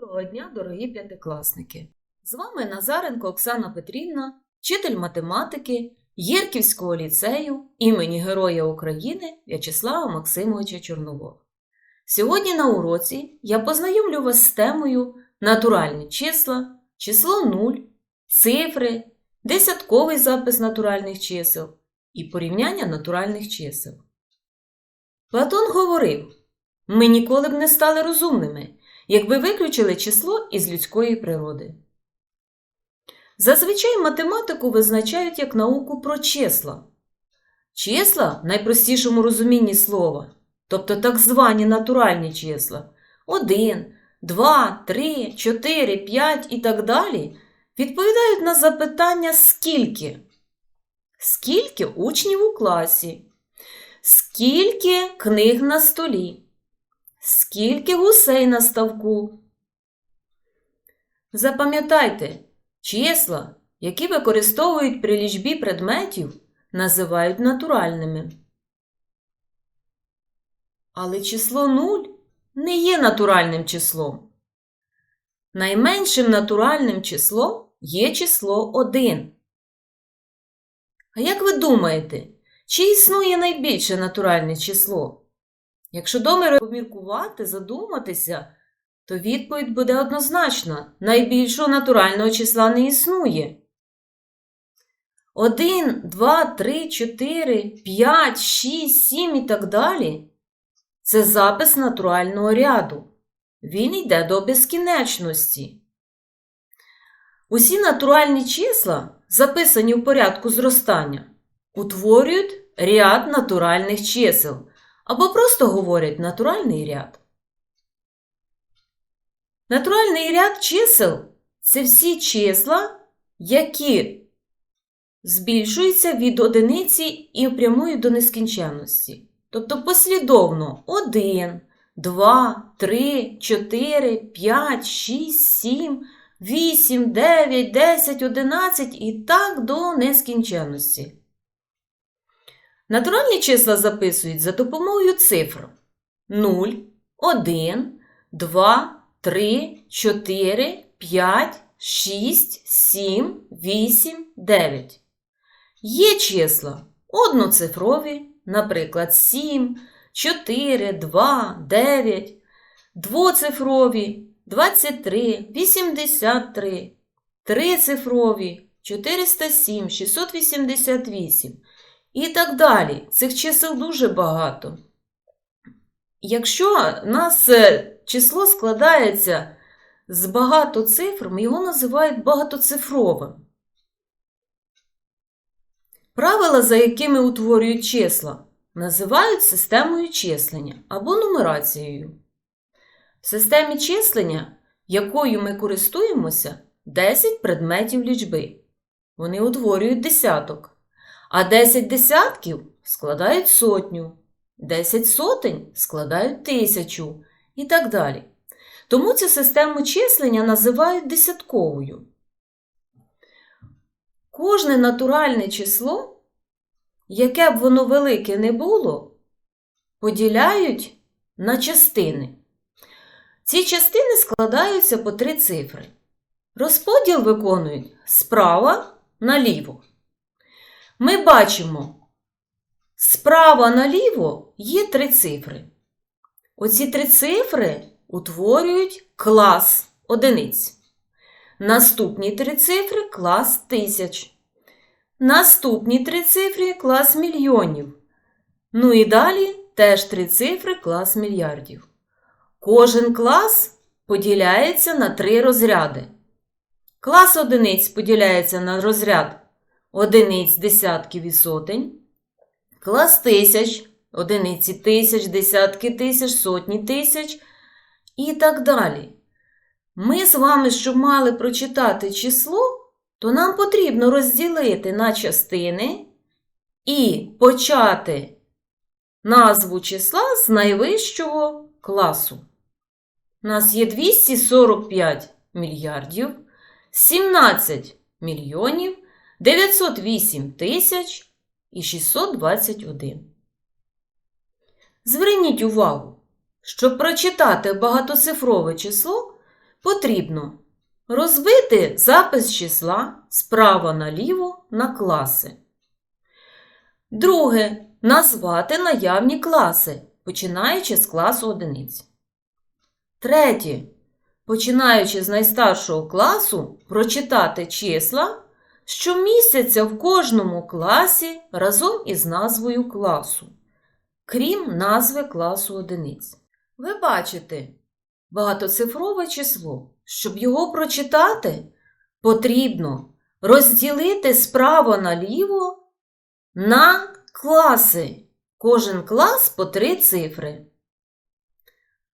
Доброго дня, дорогі п'ятикласники! З вами Назаренко Оксана Петрівна, вчитель математики Єрківського ліцею імені Героя України В'ячеслава Максимовича Чорновола. Сьогодні на уроці я познайомлю вас з темою натуральні числа, число 0, цифри, десятковий запис натуральних чисел і порівняння натуральних чисел. Платон говорив: ми ніколи б не стали розумними якби виключили число із людської природи. Зазвичай математику визначають як науку про числа. Числа в найпростішому розумінні слова, тобто так звані натуральні числа 1, 2, 3, 4, 5 і так далі, відповідають на запитання скільки? Скільки учнів у класі? Скільки книг на столі? Скільки гусей на ставку? Запам'ятайте, числа, які використовують при лічбі предметів, називають натуральними. Але число 0 не є натуральним числом. Найменшим натуральним числом є число 1. А як ви думаєте, чи існує найбільше натуральне число? Якщо добре поміркувати, задуматися, то відповідь буде однозначна. Найбільшого натурального числа не існує. 1, 2, 3, 4, 5, 6, 7 і так далі це запис натурального ряду. Він йде до безкінечності. Усі натуральні числа, записані в порядку зростання, утворюють ряд натуральних чисел або просто говорять натуральний ряд. Натуральний ряд чисел це всі числа, які збільшуються від одиниці і прямують до нескінченності. Тобто послідовно 1, 2, 3, 4, 5, 6, 7, 8, 9, 10, 11 і так до нескінченності. Натуральні числа записують за допомогою цифр 0, 1, 2, 3, 4, 5, 6, 7, 8, 9. Є числа одноцифрові, наприклад, 7, 4, 2, 9, двоцифрові 23, 83, трицифрові 407, 688. І так далі. Цих чисел дуже багато. Якщо нас е, число складається з багато цифр, його називають багатоцифровим. Правила, за якими утворюють числа, називають системою числення або нумерацією. В системі числення, якою ми користуємося, 10 предметів лічби. Вони утворюють десяток. А 10 десятків складають сотню, 10 сотень складають тисячу і так далі. Тому цю систему числення називають десятковою. Кожне натуральне число, яке б воно велике не було, поділяють на частини. Ці частини складаються по три цифри. Розподіл виконують справа наліво. Ми бачимо, справа наліво є три цифри. Оці три цифри утворюють клас одиниць. Наступні три цифри клас тисяч. Наступні три цифри клас мільйонів. Ну і далі теж три цифри клас мільярдів. Кожен клас поділяється на три розряди. Клас одиниць поділяється на розряд одиниць десятків і сотень, клас тисяч, одиниці тисяч, десятки тисяч, сотні тисяч і так далі. Ми з вами, щоб мали прочитати число, то нам потрібно розділити на частини і почати назву числа з найвищого класу. У нас є 245 мільярдів, 17 мільйонів 908 тисяч і 621. Зверніть увагу, щоб прочитати багатоцифрове число, потрібно розбити запис числа справа наліво на класи. Друге. Назвати наявні класи, починаючи з класу одиниць. Третє. Починаючи з найстаршого класу, прочитати числа, що містяться в кожному класі разом із назвою класу, крім назви класу одиниць. Ви бачите багатоцифрове число. Щоб його прочитати, потрібно розділити справа наліво на класи. Кожен клас по три цифри.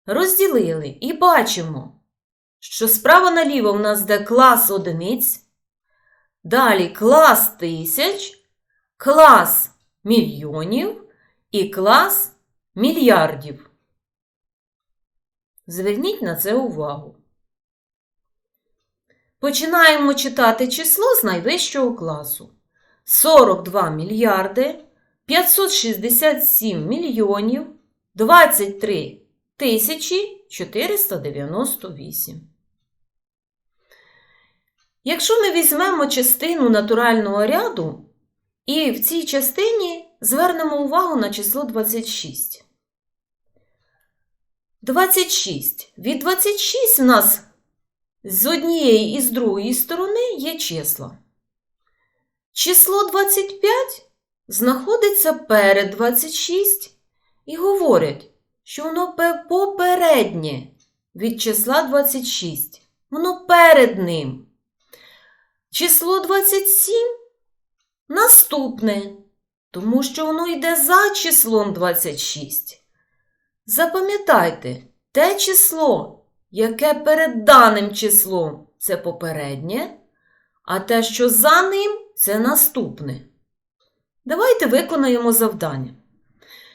Розділили і бачимо, що справа наліво в нас де клас одиниць, далі клас тисяч, клас мільйонів і клас мільярдів. Зверніть на це увагу. Починаємо читати число з найвищого класу. 42 мільярди 567 мільйонів 23 тисячі 498. Якщо ми візьмемо частину натурального ряду і в цій частині звернемо увагу на число 26. 26. Від 26 в нас з однієї і з другої сторони є числа. Число 25 знаходиться перед 26 і говорять, що воно попереднє від числа 26. Воно перед ним. Число 27 наступне, тому що воно йде за числом 26. Запам'ятайте, те число, яке перед даним числом, це попереднє, а те, що за ним, це наступне. Давайте виконаємо завдання.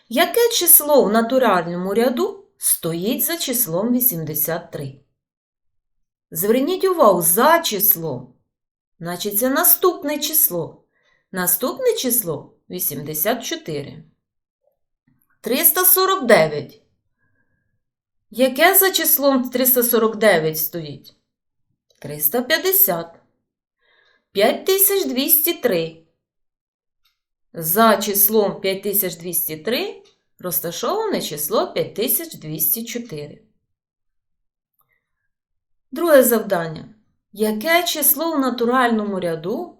Яке число в натуральному ряду стоїть за числом 83? Зверніть увагу за число. Значить, це наступне число. Наступне число 84. 349. Яке за числом 349 стоїть? 350. 5203. За числом 5203 розташоване число 5204. Друге завдання. Яке число в натуральному ряду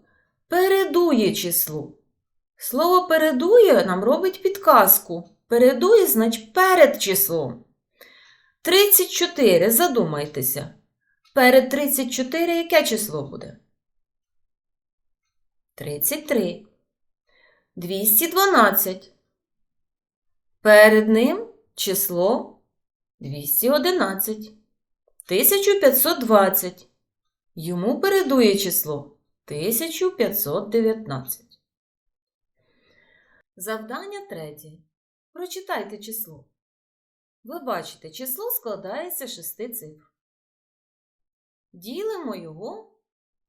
передує числу? Слово передує нам робить підказку. Передує, значить перед числом. 34. Задумайтеся. Перед 34 яке число буде? 33. 212. Перед ним число 211. 1520. Йому передує число 1519. Завдання третє. Прочитайте число. Ви бачите, число складається з шести цифр. Ділимо його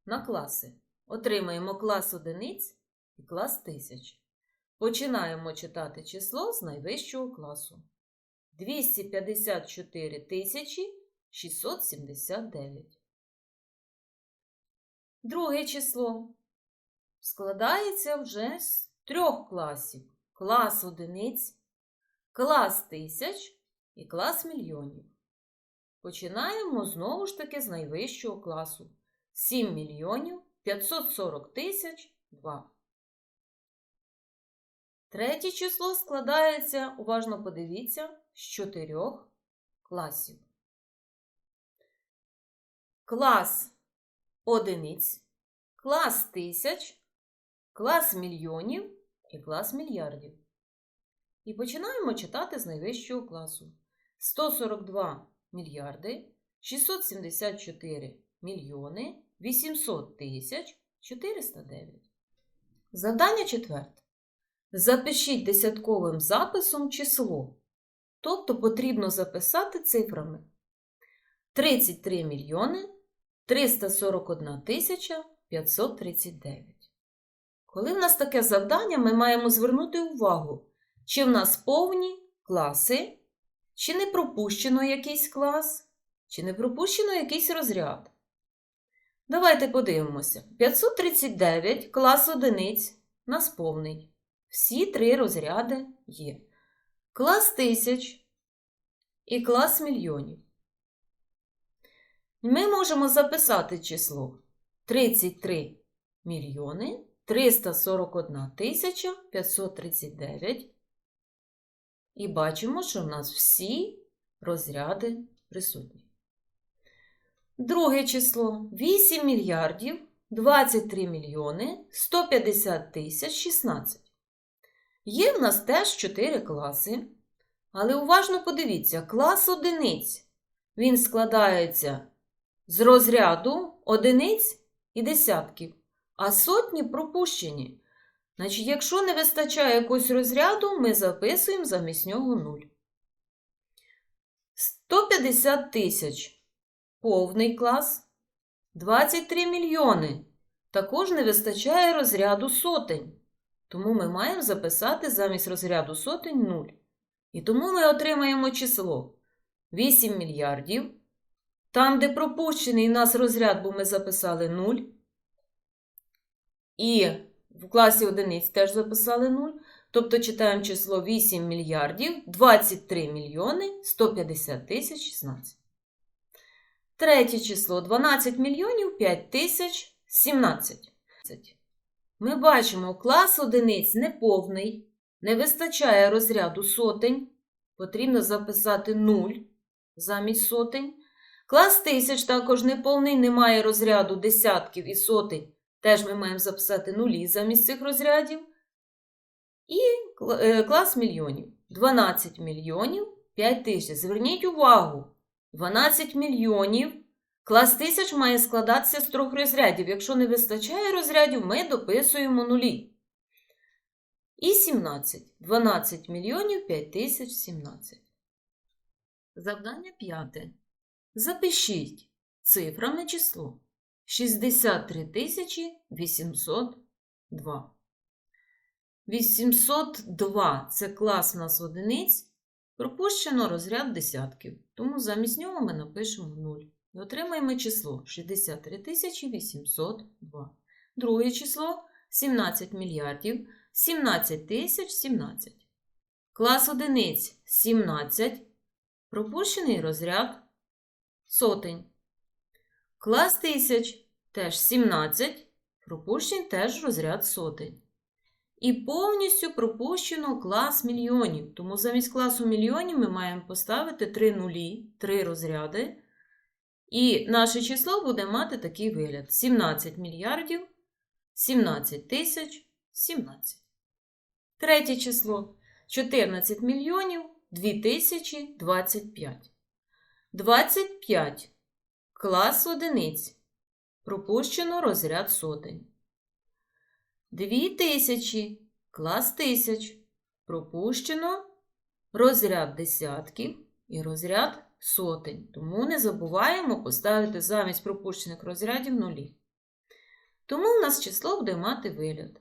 на класи. Отримаємо клас одиниць і клас тисяч. Починаємо читати число з найвищого класу. 254 679. Друге число складається вже з трьох класів: клас одиниць, клас тисяч і клас мільйонів. Починаємо знову ж таки з найвищого класу 7 мільйонів 540 тисяч 2. Третє число складається, уважно подивіться, з чотирьох класів. Клас одиниць, клас тисяч, клас мільйонів і клас мільярдів. І починаємо читати з найвищого класу. 142 мільярди, 674 мільйони, 800 тисяч 409. Завдання четверте. Запишіть десятковим записом число. Тобто потрібно записати цифрами 33 мільйони 341 539. Коли в нас таке завдання, ми маємо звернути увагу, чи в нас повні класи, чи не пропущено якийсь клас, Чи не пропущено якийсь розряд? Давайте подивимося. 539 клас одиниць нас повний. Всі три розряди є. Клас тисяч і клас мільйонів. Ми можемо записати число 33 мільйони 341 тисяча 539. І бачимо, що в нас всі розряди присутні. Друге число 8 мільярдів 23 мільйони 150 тисяч 16. Є в нас теж 4 класи. Але уважно подивіться, клас одиниць. Він складається з розряду одиниць і десятків, а сотні пропущені. Значить, якщо не вистачає якогось розряду, ми записуємо замість нього 0. 150 тисяч повний клас. 23 мільйони. Також не вистачає розряду сотень. Тому ми маємо записати замість розряду сотень 0. І тому ми отримаємо число 8 мільярдів. Там, де пропущений у нас розряд, бо ми записали 0. І в класі одиниць теж записали 0. Тобто читаємо число 8 мільярдів 23 мільйони 150 тисяч 16. Третє число 12 мільйонів 5 тисяч 17. Ми бачимо, клас одиниць неповний, не вистачає розряду сотень. Потрібно записати 0 замість сотень. Клас тисяч також неповний, немає розряду десятків і сотень. Теж ми маємо записати нулі замість цих розрядів. І е, клас мільйонів. 12 мільйонів 5 тисяч. Зверніть увагу, 12 мільйонів. Клас тисяч має складатися з трьох розрядів. Якщо не вистачає розрядів, ми дописуємо нулі. І 17. 12 мільйонів 5 тисяч 17. Завдання п'яте. Запишіть цифрами число 63 802. 802 це клас у нас одиниць. Пропущено розряд десятків. Тому замість нього ми напишемо 0. І отримаємо число 63 802. Друге число 17 мільярдів 17 тисяч 17. Клас одиниць 17. Пропущений розряд сотень. Клас тисяч теж 17. Пропущений теж розряд сотень. І повністю пропущено клас мільйонів. Тому замість класу мільйонів ми маємо поставити 3 нулі, 3 розряди. І наше число буде мати такий вигляд: 17 мільярдів 17 тисяч 17. Третє число 14 мільйонів 2025. 25. Клас одиниць. Пропущено розряд сотень. 2000. Клас тисяч. Пропущено розряд десятків і розряд сотень. Тому не забуваємо поставити замість пропущених розрядів нулі. Тому в нас число буде мати вигляд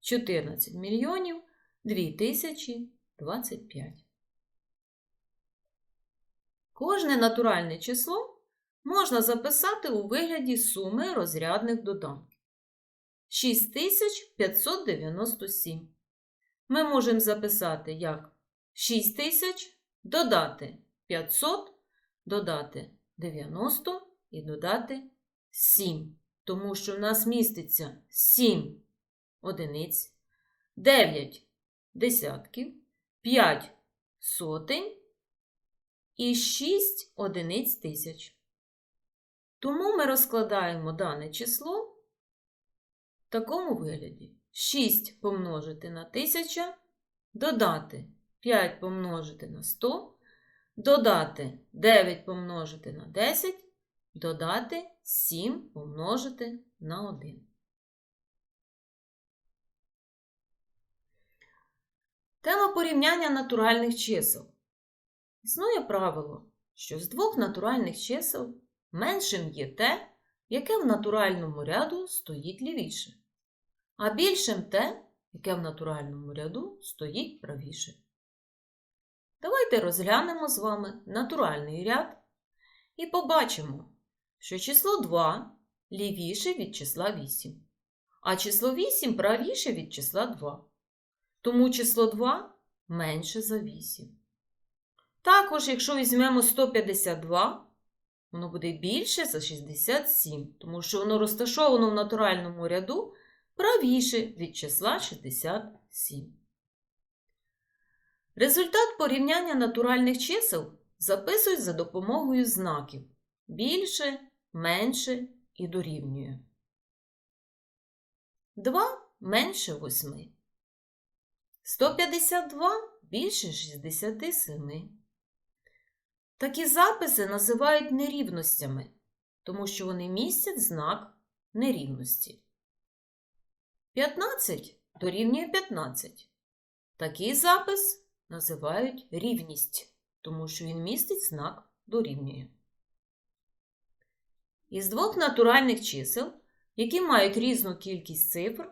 14 мільйонів 2025. Кожне натуральне число можна записати у вигляді суми розрядних доданків. 6597. Ми можемо записати як 6000 додати 500, додати 90 і додати 7. Тому що в нас міститься 7 одиниць, 9 десятків, 5 сотень і 6 одиниць тисяч. Тому ми розкладаємо дане число в такому вигляді: 6 помножити на 1000, додати 5 помножити на 100, додати 9 помножити на 10, додати 7 помножити на 1. Тема порівняння натуральних чисел. Існує правило, що з двох натуральних чисел меншим є те, яке в натуральному ряду стоїть лівіше, а більшим те, яке в натуральному ряду стоїть правіше. Давайте розглянемо з вами натуральний ряд і побачимо, що число 2 лівіше від числа 8, а число 8 правіше від числа 2. Тому число 2 менше за 8. Також, якщо візьмемо 152, воно буде більше за 67, тому що воно розташовано в натуральному ряду правіше від числа 67. Результат порівняння натуральних чисел записують за допомогою знаків більше, менше і дорівнює. 2 менше 8. 152 більше 67. Такі записи називають нерівностями, тому що вони містять знак нерівності. 15 дорівнює 15. Такий запис називають рівність, тому що він містить знак дорівнює. Із двох натуральних чисел, які мають різну кількість цифр,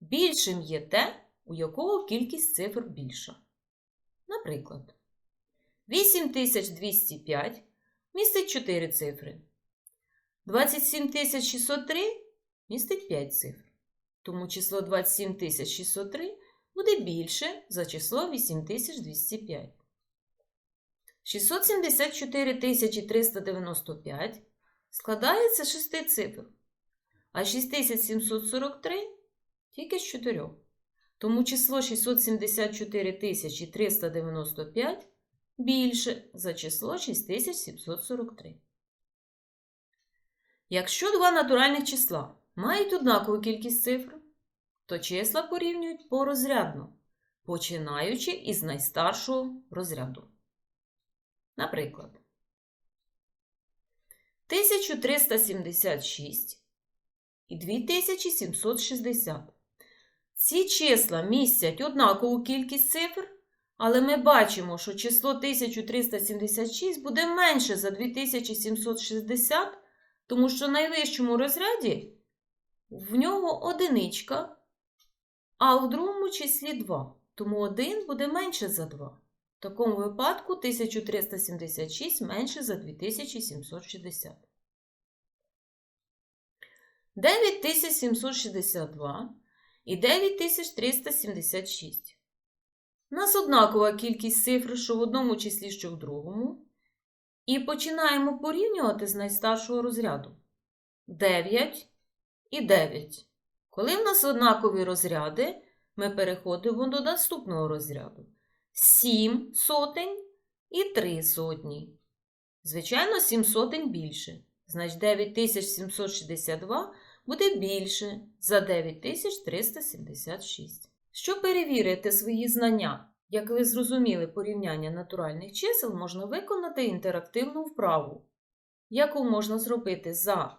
більшим є те, у якого кількість цифр більша. Наприклад, 8205 містить 4 цифри. 27603 містить 5 цифр. Тому число 27603 буде більше за число 8205. 674 395 складається з 6 цифр, а 6743 тільки з 4. Тому число 674 395 більше за число 6743. Якщо два натуральних числа мають однакову кількість цифр, то числа порівнюють порозрядно, починаючи із найстаршого розряду. Наприклад, 1376 і 2760. Ці числа містять однакову кількість цифр, але ми бачимо, що число 1376 буде менше за 2760, тому що в найвищому розряді в нього одиничка, а в другому числі 2. Тому 1 буде менше за 2. В такому випадку 1376 менше за 2760. 9762 і 9376. Нас однакова кількість цифр, що в одному числі, що в другому. І починаємо порівнювати з найстаршого розряду. 9 і 9. Коли в нас однакові розряди, ми переходимо до наступного розряду. 7 сотень і 3 сотні. Звичайно, 7 сотень більше. Значить, 9762 буде більше за 9376. Щоб перевірити свої знання, як ви зрозуміли порівняння натуральних чисел, можна виконати інтерактивну вправу, яку можна зробити за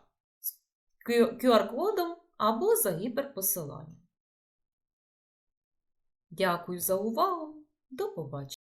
QR-кодом або за гіперпосиланням. Дякую за увагу! До побачення!